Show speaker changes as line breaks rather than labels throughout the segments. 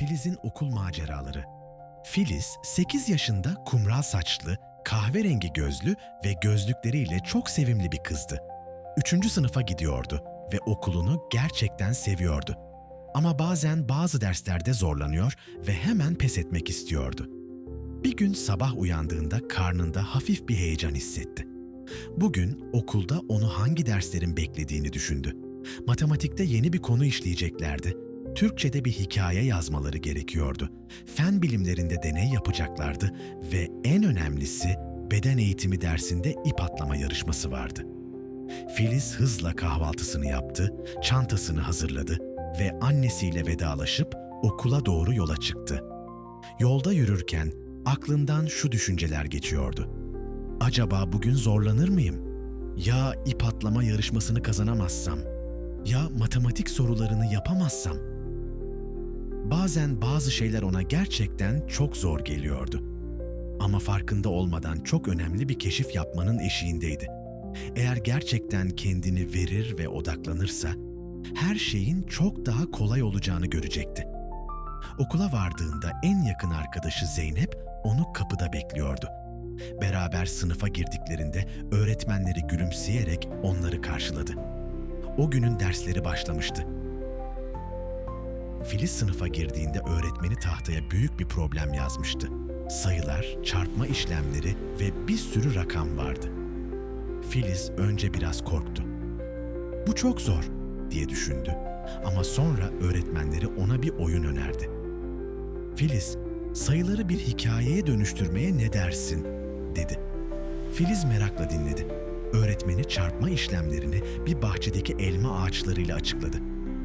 Filiz'in okul maceraları. Filiz 8 yaşında kumral saçlı, kahverengi gözlü ve gözlükleriyle çok sevimli bir kızdı. Üçüncü sınıfa gidiyordu ve okulunu gerçekten seviyordu. Ama bazen bazı derslerde zorlanıyor ve hemen pes etmek istiyordu. Bir gün sabah uyandığında karnında hafif bir heyecan hissetti. Bugün okulda onu hangi derslerin beklediğini düşündü. Matematikte yeni bir konu işleyeceklerdi. Türkçe'de bir hikaye yazmaları gerekiyordu. Fen bilimlerinde deney yapacaklardı ve en önemlisi beden eğitimi dersinde ip atlama yarışması vardı. Filiz hızla kahvaltısını yaptı, çantasını hazırladı ve annesiyle vedalaşıp okula doğru yola çıktı. Yolda yürürken aklından şu düşünceler geçiyordu. Acaba bugün zorlanır mıyım? Ya ip atlama yarışmasını kazanamazsam? Ya matematik sorularını yapamazsam? Bazen bazı şeyler ona gerçekten çok zor geliyordu. Ama farkında olmadan çok önemli bir keşif yapmanın eşiğindeydi. Eğer gerçekten kendini verir ve odaklanırsa, her şeyin çok daha kolay olacağını görecekti. Okula vardığında en yakın arkadaşı Zeynep onu kapıda bekliyordu. Beraber sınıfa girdiklerinde öğretmenleri gülümseyerek onları karşıladı. O günün dersleri başlamıştı. Filiz sınıfa girdiğinde öğretmeni tahtaya büyük bir problem yazmıştı. Sayılar, çarpma işlemleri ve bir sürü rakam vardı. Filiz önce biraz korktu. Bu çok zor diye düşündü. Ama sonra öğretmenleri ona bir oyun önerdi. Filiz, sayıları bir hikayeye dönüştürmeye ne dersin? dedi. Filiz merakla dinledi. Öğretmeni çarpma işlemlerini bir bahçedeki elma ağaçlarıyla açıkladı.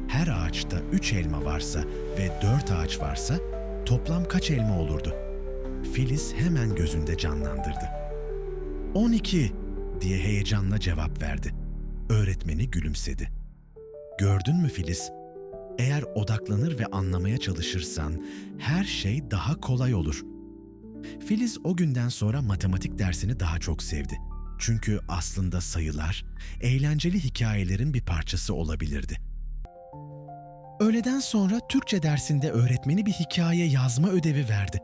Her ağaçta üç elma varsa ve dört ağaç varsa toplam kaç elma olurdu? Filiz hemen gözünde canlandırdı. 12 diye heyecanla cevap verdi. Öğretmeni gülümsedi. Gördün mü Filiz? Eğer odaklanır ve anlamaya çalışırsan her şey daha kolay olur. Filiz o günden sonra matematik dersini daha çok sevdi. Çünkü aslında sayılar eğlenceli hikayelerin bir parçası olabilirdi. Öğleden sonra Türkçe dersinde öğretmeni bir hikaye yazma ödevi verdi.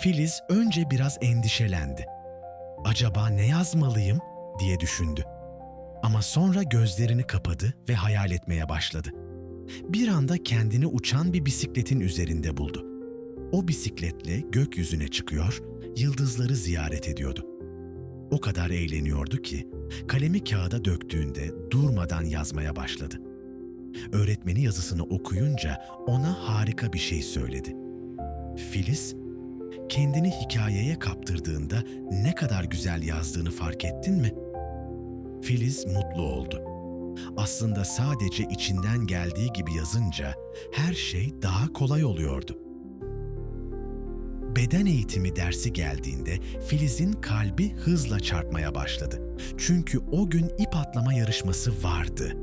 Filiz önce biraz endişelendi. Acaba ne yazmalıyım diye düşündü. Ama sonra gözlerini kapadı ve hayal etmeye başladı. Bir anda kendini uçan bir bisikletin üzerinde buldu. O bisikletle gökyüzüne çıkıyor, yıldızları ziyaret ediyordu. O kadar eğleniyordu ki kalemi kağıda döktüğünde durmadan yazmaya başladı. Öğretmeni yazısını okuyunca ona harika bir şey söyledi. Filiz, kendini hikayeye kaptırdığında ne kadar güzel yazdığını fark ettin mi? Filiz mutlu oldu. Aslında sadece içinden geldiği gibi yazınca her şey daha kolay oluyordu. Beden eğitimi dersi geldiğinde Filiz'in kalbi hızla çarpmaya başladı. Çünkü o gün ip atlama yarışması vardı.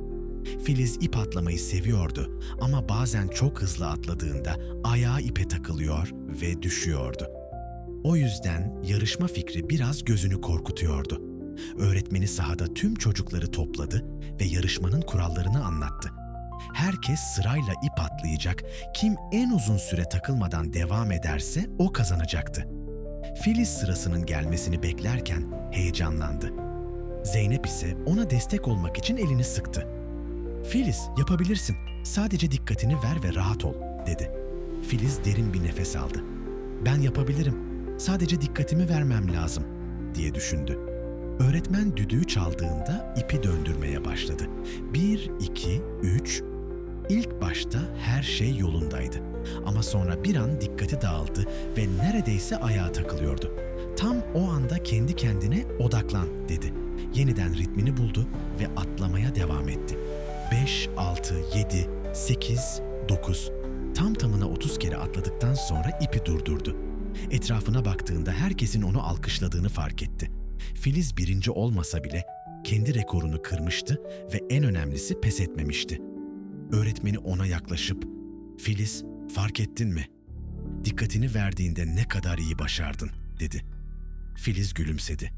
Filiz ip atlamayı seviyordu ama bazen çok hızlı atladığında ayağı ipe takılıyor ve düşüyordu. O yüzden yarışma fikri biraz gözünü korkutuyordu. Öğretmeni sahada tüm çocukları topladı ve yarışmanın kurallarını anlattı. Herkes sırayla ip atlayacak, kim en uzun süre takılmadan devam ederse o kazanacaktı. Filiz sırasının gelmesini beklerken heyecanlandı. Zeynep ise ona destek olmak için elini sıktı. Filiz yapabilirsin, sadece dikkatini ver ve rahat ol, dedi. Filiz derin bir nefes aldı. Ben yapabilirim, sadece dikkatimi vermem lazım, diye düşündü. Öğretmen düdüğü çaldığında ipi döndürmeye başladı. Bir, iki, üç. İlk başta her şey yolundaydı. Ama sonra bir an dikkati dağıldı ve neredeyse ayağa takılıyordu. Tam o anda kendi kendine odaklan dedi. Yeniden ritmini buldu ve atlamaya devam etti. 5, 6, 7, 8, 9. Tam tamına 30 kere atladıktan sonra ipi durdurdu. Etrafına baktığında herkesin onu alkışladığını fark etti. Filiz birinci olmasa bile kendi rekorunu kırmıştı ve en önemlisi pes etmemişti. Öğretmeni ona yaklaşıp, "Filiz, fark ettin mi? Dikkatini verdiğinde ne kadar iyi başardın." dedi. Filiz gülümsedi.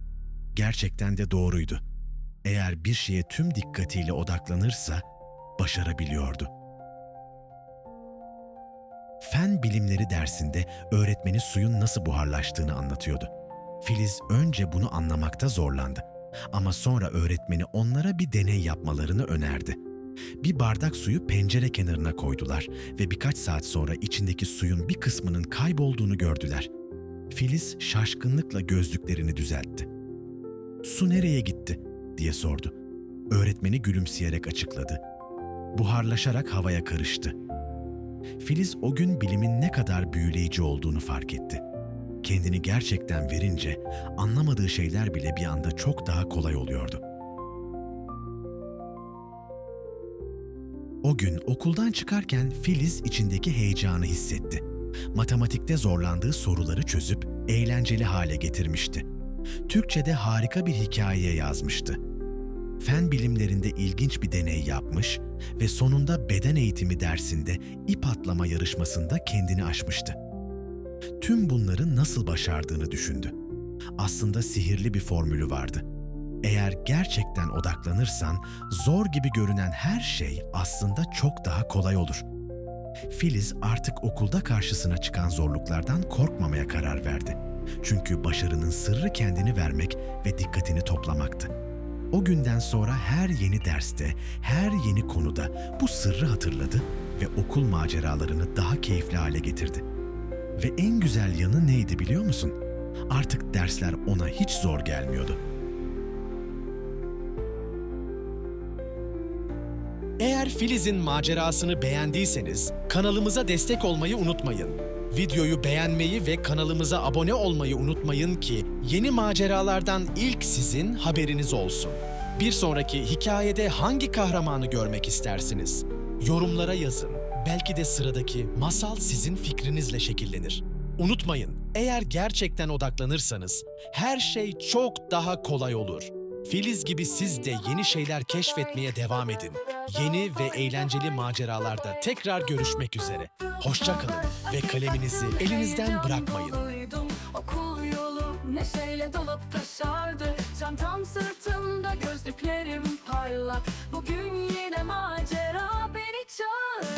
Gerçekten de doğruydu. Eğer bir şeye tüm dikkatiyle odaklanırsa başarabiliyordu. Fen bilimleri dersinde öğretmeni suyun nasıl buharlaştığını anlatıyordu. Filiz önce bunu anlamakta zorlandı. Ama sonra öğretmeni onlara bir deney yapmalarını önerdi. Bir bardak suyu pencere kenarına koydular ve birkaç saat sonra içindeki suyun bir kısmının kaybolduğunu gördüler. Filiz şaşkınlıkla gözlüklerini düzeltti. "Su nereye gitti?" Diye sordu. Öğretmeni gülümseyerek açıkladı. Buharlaşarak havaya karıştı. Filiz o gün bilimin ne kadar büyüleyici olduğunu fark etti. Kendini gerçekten verince anlamadığı şeyler bile bir anda çok daha kolay oluyordu. O gün okuldan çıkarken Filiz içindeki heyecanı hissetti. Matematikte zorlandığı soruları çözüp eğlenceli hale getirmişti. Türkçe'de harika bir hikaye yazmıştı. Fen bilimlerinde ilginç bir deney yapmış ve sonunda beden eğitimi dersinde ip atlama yarışmasında kendini aşmıştı. Tüm bunları nasıl başardığını düşündü. Aslında sihirli bir formülü vardı. Eğer gerçekten odaklanırsan zor gibi görünen her şey aslında çok daha kolay olur. Filiz artık okulda karşısına çıkan zorluklardan korkmamaya karar verdi. Çünkü başarının sırrı kendini vermek ve dikkatini toplamaktı. O günden sonra her yeni derste, her yeni konuda bu sırrı hatırladı ve okul maceralarını daha keyifli hale getirdi. Ve en güzel yanı neydi biliyor musun? Artık dersler ona hiç zor gelmiyordu.
Eğer Filiz'in macerasını beğendiyseniz kanalımıza destek olmayı unutmayın. Videoyu beğenmeyi ve kanalımıza abone olmayı unutmayın ki yeni maceralardan ilk sizin haberiniz olsun. Bir sonraki hikayede hangi kahramanı görmek istersiniz? Yorumlara yazın. Belki de sıradaki masal sizin fikrinizle şekillenir. Unutmayın, eğer gerçekten odaklanırsanız her şey çok daha kolay olur. Filiz gibi siz de yeni şeyler keşfetmeye devam edin. Yeni ve eğlenceli maceralarda tekrar görüşmek üzere. Hoşça kalın ve kaleminizi elinizden bırakmayın.
Okul yolu neşeyle dolup taşardı Çantam sırtımda gözlüklerim parlak Bugün yine macera beni çağır